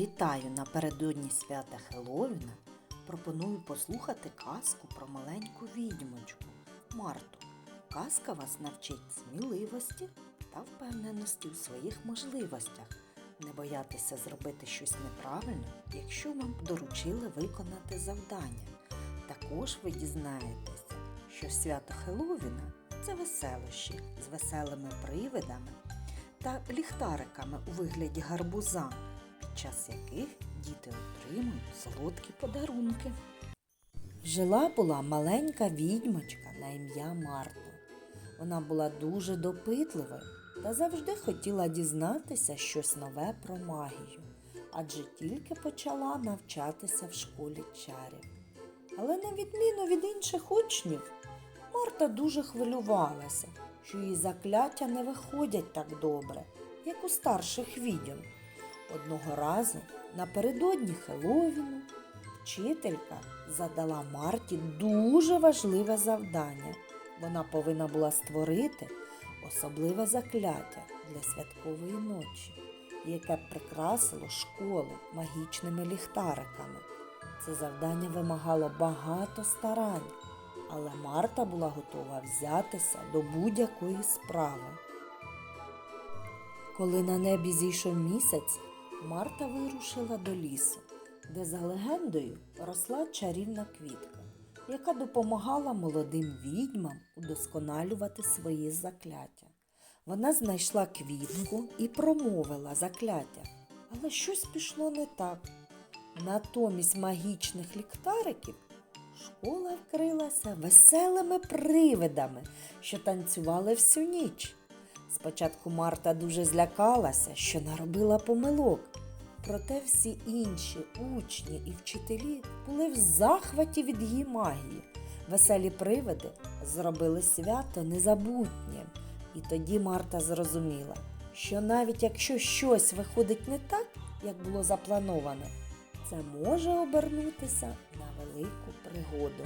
Вітаю напередодні свята Хеллоуіна. Пропоную послухати казку про маленьку відьмочку Марту. Казка вас навчить сміливості та впевненості у своїх можливостях. Не боятися зробити щось неправильно, якщо вам доручили виконати завдання. Також ви дізнаєтеся, що свято Хеллоуіна – це веселощі з веселими привидами та ліхтариками у вигляді гарбуза, час яких діти отримують солодкі подарунки. Жила була маленька відьмочка на ім'я Марта. Вона була дуже допитливою та завжди хотіла дізнатися щось нове про магію, адже тільки почала навчатися в школі чарів. Але на відміну від інших учнів, Марта дуже хвилювалася, що її закляття не виходять так добре, як у старших відьом. Одного разу напередодні Хеллоуіну вчителька задала Марті дуже важливе завдання. Вона повинна була створити особливе закляття для святкової ночі, яке прикрасило школу магічними ліхтариками. Це завдання вимагало багато старань, але Марта була готова взятися до будь-якої справи. Коли на небі зійшов місяць, Марта вирушила до лісу, де за легендою росла чарівна квітка, яка допомагала молодим відьмам удосконалювати свої закляття. Вона знайшла квітку і промовила закляття, але щось пішло не так. Натомість магічних ліхтариків школа вкрилася веселими привидами, що танцювали всю ніч. Спочатку Марта дуже злякалася, що наробила помилок. Проте всі інші учні і вчителі були в захваті від її магії. Веселі привиди зробили свято незабутнім. І тоді Марта зрозуміла, що навіть якщо щось виходить не так, як було заплановано, це може обернутися на велику пригоду.